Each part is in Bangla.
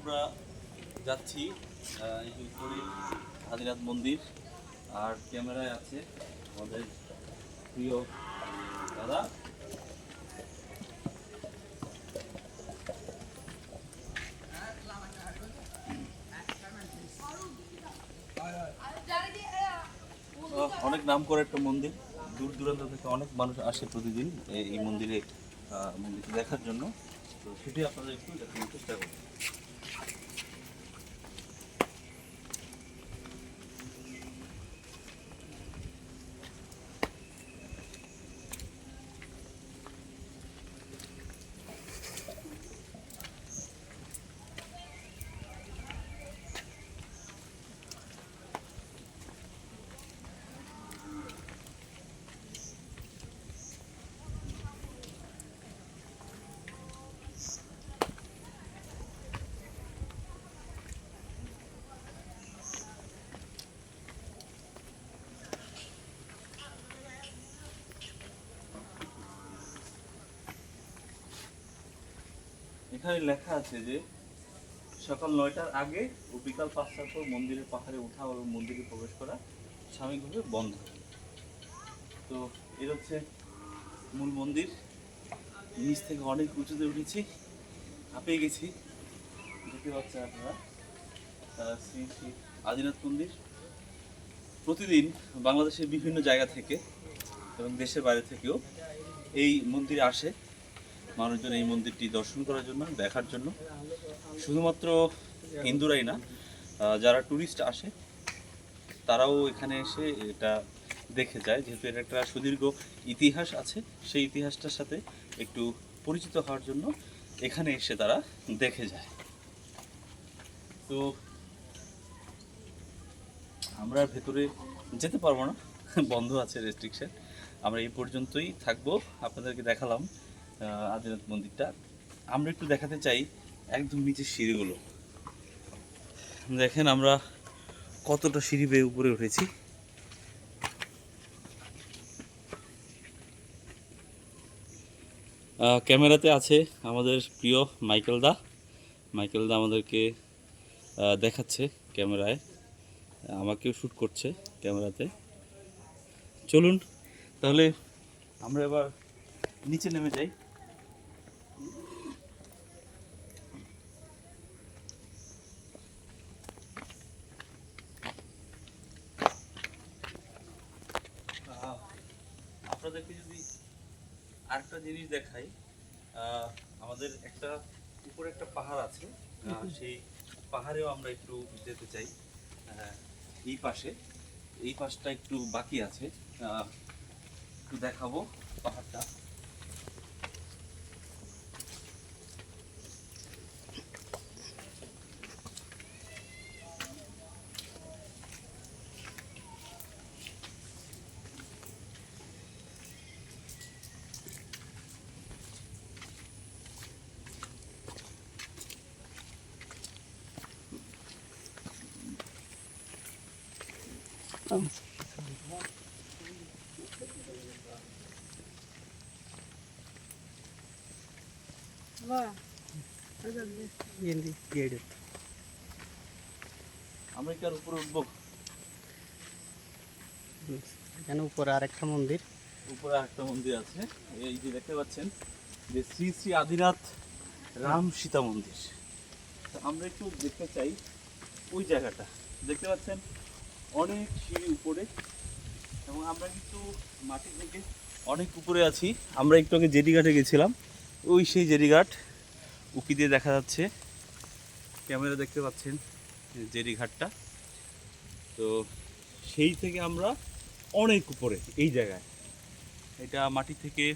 আমরা যাচ্ছি আদিনাথ মন্দির, আর ক্যামেরায় আছে আমাদের প্রিয় দাদা। অনেক নাম করে একটা মন্দির। দূর দূরান্ত থেকে অনেক মানুষ আসে প্রতিদিন এই- মন্দিরে মন্দিরটি দেখার জন্য। তো সেটি আপনাদের একটু দেখানোর চেষ্টা করব। এখানে লেখা আছে যে, সকাল নয়টার আগে ও বিকাল পাঁচটার পর মন্দিরের পাহাড়ে ওঠা এবং মন্দিরে প্রবেশ করা সাময়িকভাবে বন্ধ। তো এর হচ্ছে মূল মন্দির। নিচ থেকে অনেক উঁচুতে উঠেছি, হাঁপিয়ে গেছি। দেখতে পাচ্ছেন আপনারা শ্রী শ্রী আদিনাথ মন্দির। প্রতিদিন বাংলাদেশের বিভিন্ন জায়গা থেকে এবং দেশের বাইরে থেকেও এই মন্দিরে আসে। মানুষজন এই মন্দিরটি দর্শন করার জন্য, দেখার জন্য। শুধুমাত্র হিন্দুরাই না যারা ট্যুরিস্ট আসে, তারাও এখানে এসে এটা দেখে যায়। যেহেতু এর একটা সুদীর্ঘ ইতিহাস আছে, সেই ইতিহাসটার সাথে একটু পরিচিত হওয়ার জন্য এখানে এসে তারা দেখে যায়। তো আমরা ভেতরে যেতে পারব না, বন্ধ আছে রেস্ট্রিকশন আমরা এই পর্যন্তই থাকব। আপনাদেরকে দেখালাম আদিনাথ মন্দিরটা। আমরা একটু দেখাতে চাই একদম নিচের সিঁড়িগুলো। দেখেন আমরা কতটা সিঁড়ি বেয়ে উপরে উঠেছি। ক্যামেরাতে আছে আমাদের প্রিয় মাইকেল দা। মাইকেল দা আমাদেরকে দেখাচ্ছে ক্যামেরায়। আমাকেও শ্যুট করছে ক্যামেরাতে। চলুন, তাহলে আমরা এবার নিচে নেমে যাই। আপনাদেরকে যদি আরেকটা জিনিস দেখাই আহ, আমাদের একটা উপরে একটা পাহাড় আছে আহ, সেই পাহাড়েও আমরা একটু যেতে চাই আহ, এই পাশে। এই পাশটা একটু বাকি আছে আহ, একটু দেখাবো পাহাড়টা। উপরে উঠবো। এখানে উপরে আরেকটা মন্দির। উপরে একটা মন্দির আছে। এই যে দেখতে পাচ্ছেন যে শ্রী শ্রী আদিনাথ রাম সীতা মন্দির। আমরা একটু দেখতে চাই ওই জায়গাটা। দেখতে পাচ্ছেন অনেক সিঁড়ি উপরে এবং আমরা কিন্তু মাটি থেকে অনেক উপরে আছি। আমরা একটু আগে জেডিঘাটে গেছিলাম। ওই সেই জেডিঘাট উকি দিয়ে দেখা যাচ্ছে। ক্যামেরা দেখতে পাচ্ছেন জেডিঘাটটা তো সেই থেকে আমরা অনেক উপরে, এই জায়গায়। এটা মাটি থেকে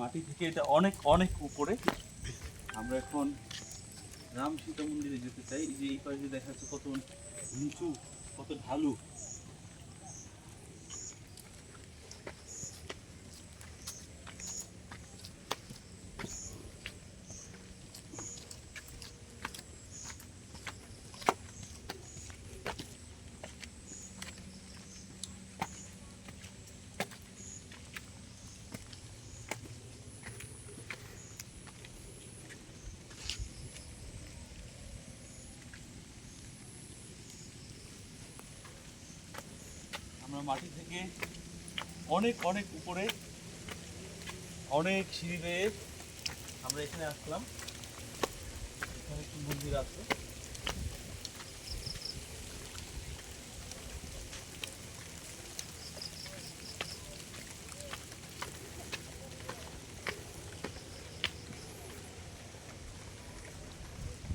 মাটি থেকে এটা অনেক অনেক উপরে। আমরা এখন রাম সীতা মন্দিরে যেতে চাই। যে এই পাশে দেখা যাচ্ছে কত নিচু কত ঢালু। মাটি থেকে অনেক অনেক উপরে অনেক সিঁড়ি আমরা এখানে আসলাম। এখানে একটি মন্দির আছে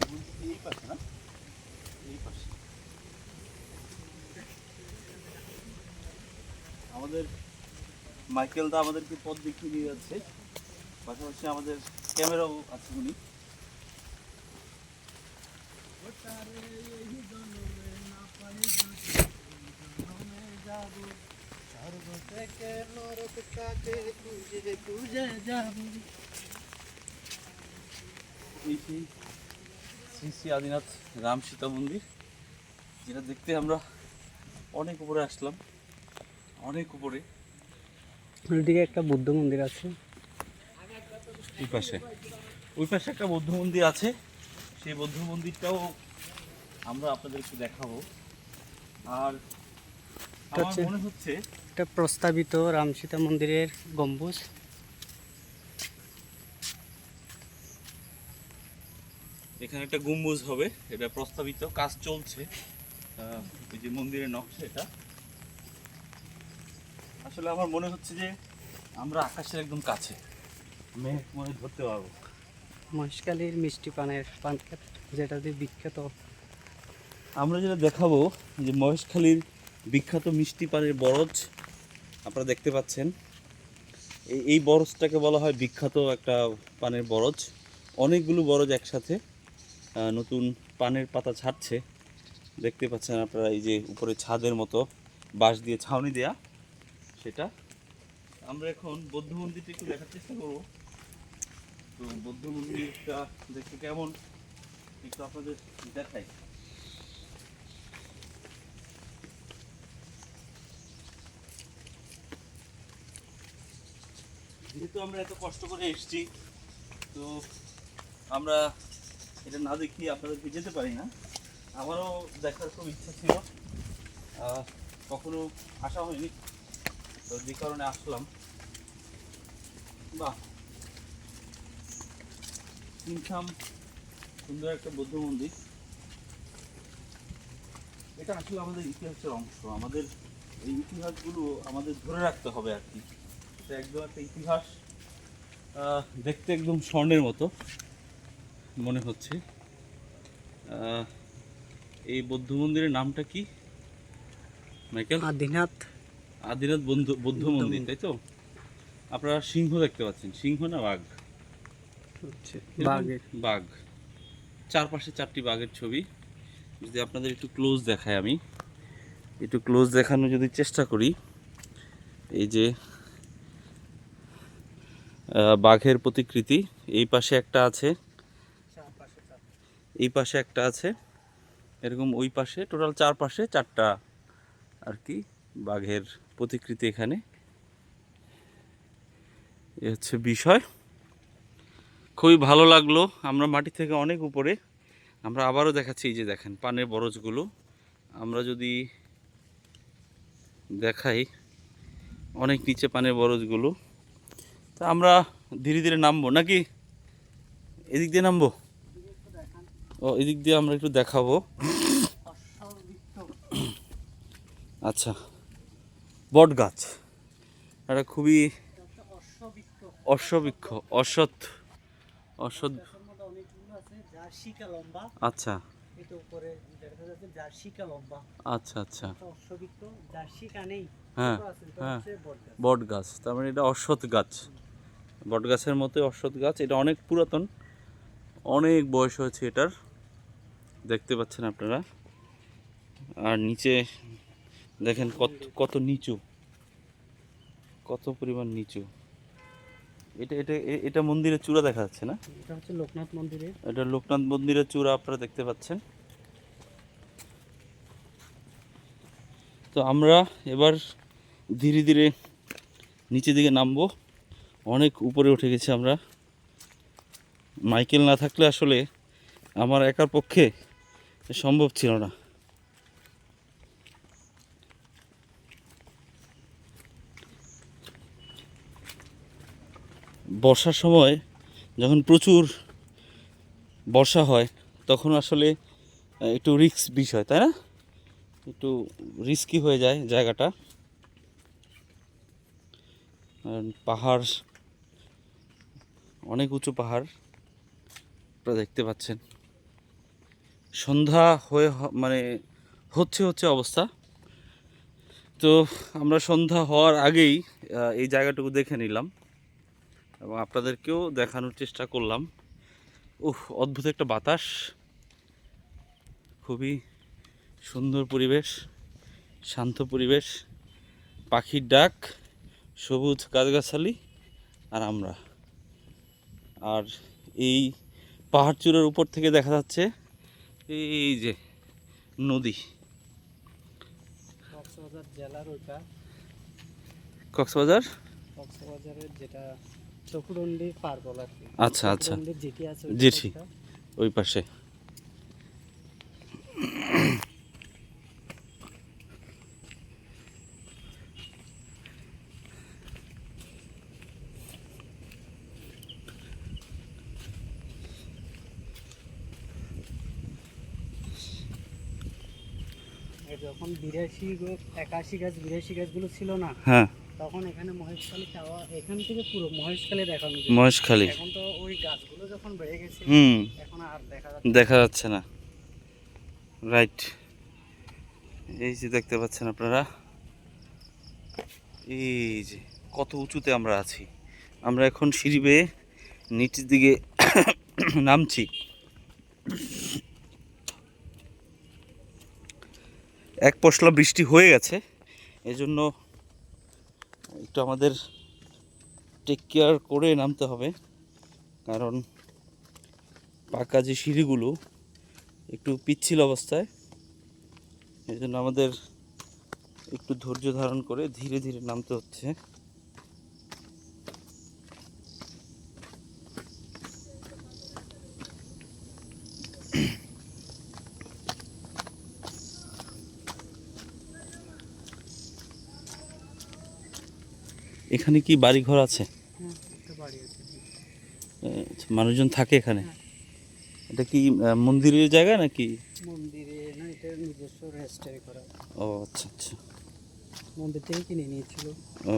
মন্দিরটি এই পাশে না এই পাশে আমাদের মাইকেল দা আমাদেরকে পথ দেখিয়ে নিয়ে যাচ্ছে। পাশাপাশি আমাদের ক্যামেরাও আছে উনি। শ্রী শ্রী আদিনাথ রাম সীতা মন্দির, যেটা দেখতে আমরা অনেক উপরে আসলাম, অনেক উপরে। ওইদিকে একটা বুদ্ধ মন্দির আছে। ওই পাশে। ওই পাশে একটা বৌদ্ধ মন্দির আছে। সেই বৌদ্ধ মন্দিরটাও আমরা আপনাদেরকে দেখাবো। আর আমার মনে হচ্ছে একটা প্রস্তাবিত রাম সীতা মন্দিরের গম্বুজ। এখানে একটা গম্বুজ হবে। এটা প্রস্তাবিত। কাজ চলছে। এই যে মন্দিরের নকশা এটা। আসলে আমার মনে হচ্ছে যে আমরা আকাশের একদম কাছে। মেঘ মনে ধরতে পারব। মহেশখালীর মিষ্টি পানের পানকাট যেটা দিয়ে বিখ্যাত। আমরা যেটা দেখাবো যে মহেশখালীর বিখ্যাত মিষ্টি পানের বরজ আপনারা দেখতে পাচ্ছেন। এই এই বরজটাকে বলা হয় বিখ্যাত একটা পানের বরজ। অনেকগুলো বরজ একসাথে নতুন পানের পাতা ছাড়ছে। দেখতে পাচ্ছেন আপনারা এই যে উপরে ছাদের মতো বাঁশ দিয়ে ছাউনি দেয়া। সেটা? আমরা এখন বৌদ্ধ মন্দিরটা একটু দেখার চেষ্টা করব। তো বৌদ্ধ মন্দিরটা দেখতে কেমন? একটু আপনাদের দেখাই। যেহেতু আমরা এত কষ্ট করে এসছি, তো আমরা এটা না দেখিয়ে আপনাদেরকে যেতে পারি না। আমারও দেখার খুব ইচ্ছা ছিল। কখনো আসা হয়নি। তো যে কারণে আসলাম। বাহ। সুন্দর একটা বৌদ্ধ মন্দির। এটা আসলে আমাদের ইতিহাসের অংশ। আমাদের এই ইতিহাসগুলো আমাদের ধরে রাখতে হবে আর কি। একদম একটা ইতিহাস দেখতে একদম স্বর্ণের মতো মনে হচ্ছে। এই বৌদ্ধ মন্দিরের নামটা কি? মাইকেল? আদিনাথ আদিনাথ বন্ধু বৌদ্ধ মন্দির তাই তো? আপনারা সিংহ দেখতে পাচ্ছেন সিংহ না বাঘ? বাঘ। চারপাশে চারটি বাঘের ছবি। যদি আপনাদের একটু ক্লোজ দেখাই আমি। একটু ক্লোজ দেখানোর যদি চেষ্টা করি এই যে বাঘের প্রতিকৃতি এই পাশে একটা আছে। এই পাশে একটা আছে। এরকম ওই পাশে টোটাল চার পাশে চারটা আর কি বাঘের প্রতিকৃতি এখানে। এ হচ্ছে বিষয়। খুবই ভালো লাগল। আমরা মাটি থেকে অনেক উপরে। আমরা আবারও দেখাচ্ছি এই যে দেখেন, পানের বরজগুলো। আমরা যদি দেখাই অনেক নিচে পানের বরজগুলো। তা আমরা ধীরে ধীরে নামবো নাকি? এদিক দিয়ে নামবো? ও, এদিক দিয়ে আমরা একটু দেখাবো। আচ্ছা। বট গাছ এটা খুবই অশ্ববৃক্ষ শিকা লম্বা আচ্ছা। আচ্ছা আচ্ছা। হ্যাঁ, হ্যাঁ। বট গাছ তার মানে এটা অশ্বত্থ গাছ। বট গাছের মতোই অশ্বত্থ গাছ। এটা অনেক পুরাতন অনেক বয়স হয়েছে এটার। দেখতে পাচ্ছেন আপনারা। আর নিচে দেখেন কত কত নিচু। কত পরিমাণ নিচু। এটা এটা এটা মন্দিরের চূড়া দেখা যাচ্ছে না? এটা হচ্ছে লোকনাথ মন্দিরের এটা লোকনাথ মন্দিরের চূড়া আপনারা দেখতে পাচ্ছেন। তো আমরা এবার ধীরে ধীরে নিচের দিকে নামবো। অনেক উপরে উঠে গেছি আমরা। মাইকেল না থাকলে আসলে আমার একার পক্ষে সম্ভব ছিল না। বর্ষার সময় যখন প্রচুর বর্ষা হয়, তখন আসলে একটু রিস্ক বিষয়, তাই না? একটু রিস্কি হয়ে যায় জায়গাটা। পাহাড়, অনেক উঁচু পাহাড় আপনারা দেখতে পাচ্ছেন। সন্ধ্যা হয়ে মানে হচ্ছে হচ্ছে অবস্থা। তো আমরা সন্ধ্যা হওয়ার আগেই এই জায়গাটুকু দেখে নিলাম। এবং আপনাদেরকেও দেখানোর চেষ্টা করলাম। উহ অদ্ভুত একটা বাতাস। খুবই সুন্দর পরিবেশ শান্ত পরিবেশ। পাখির ডাক সবুজ গাছগাছালি আর আমরা। আর এই পাহাড় চূড়ার উপর থেকে দেখা যাচ্ছে এই যে নদী। কক্সবাজার জেলার ওইটা। কক্সবাজার? কক্সবাজারের যেটা চকুরন্ডি পার বলা আচ্ছা আচ্ছা। চকুরন্ডির আছে ওইটা ওই পাশে। যখন বিরাশি একাশি গাছ বিরাশি গাছগুলো ছিল না হ্যাঁ। তখন এখানে মহেশখালী চাওয়া এখান থেকে পুরো মহেশখালী দেখানো। মহেশখালী। এখন তো ওই গাছগুলো যখন বেড়ে গেছে হুম। এখন আর দেখা যাচ্ছে দেখা যাচ্ছে না। রাইট এই যে দেখতে পাচ্ছেন আপনারা? এই যে কত উঁচুতে আমরা আছি। আমরা এখন সিঁড়ি বেয়ে নিচের দিকে নামছি। এক পশলা বৃষ্টি হয়ে গেছে। এজন্য একটু আমাদের টেক কেয়ার করে নামতে হবে। কারণ পাকা যে সিঁড়িগুলো একটু পিচ্ছিল অবস্থায় এই জন্য আমাদের একটু ধৈর্য ধারণ করে ধীরে ধীরে নামতে হচ্ছে। এখানে কি বাড়ি ঘর আছে? হ্যাঁ আচ্ছা, মানুষজন থাকে এখানে? এটা কি মন্দিরের জায়গা নাকি? মন্দিরে না এটা নিজস্ব রেজিস্টারি করা। ও আচ্ছা আচ্ছা। মন্দির থেকে কিনে নিয়েছিল। ও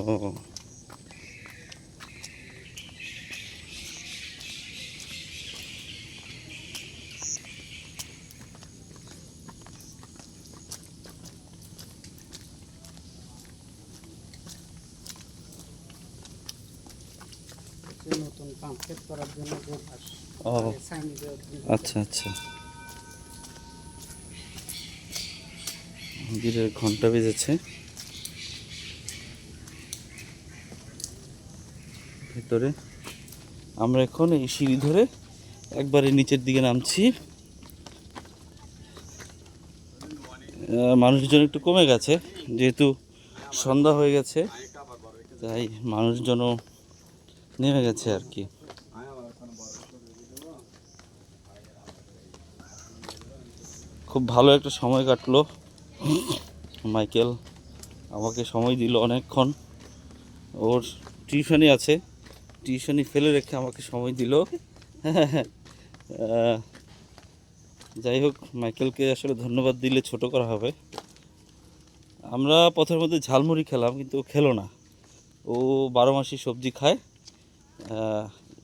যে নতুন পাম্পসেট করার জন্য ও। জন্য। আচ্ছা আচ্ছা। মন্দিরের ঘণ্টা বেজেছে। ভেতরে। আমরা এখন এই সিঁড়ি ধরে একবারে নিচের দিকে নামছি। মানুষজন একটু কমে গেছে যেহেতু সন্ধ্যা হয়ে গেছে তাই মানুষজনও নেমে গেছে আর কি। খুব ভালো একটা সময় কাটলো। মাইকেল আমাকে সময় দিল অনেকক্ষণ। ওর টিউশনি আছে। টিউশনি ফেলে রেখে আমাকে সময় দিল। যাই হোক, মাইকেলকে আসলে ধন্যবাদ দিলে ছোট করা হবে। আমরা পথের মধ্যে ঝালমুড়ি খেলাম, কিন্তু ও খেলো না। ও বারো মাসি সবজি খায়।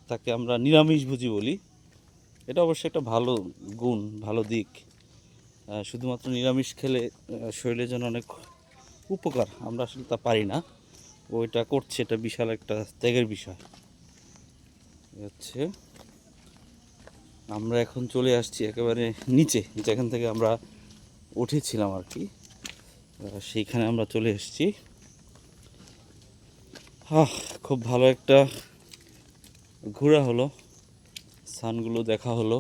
তাকে আমরা নিরামিষভোজী বলি। এটা অবশ্যই একটা ভালো গুণ, ভালো দিক। শুধুমাত্র নিরামিষ খেলে শরীরের জন্য অনেক উপকার, আমরা আসলে তা পারি না। ও এটা করছে, এটা বিশাল একটা ত্যাগের বিষয়। হচ্ছে, আমরা এখন চলে আসছি একেবারে নিচে, যেখান থেকে আমরা উঠেছিলাম আর কি। সেইখানে আমরা চলে এসেছি। আহ, খুব ভালো একটা ঘোরা হলো স্থানগুলো দেখা হলো।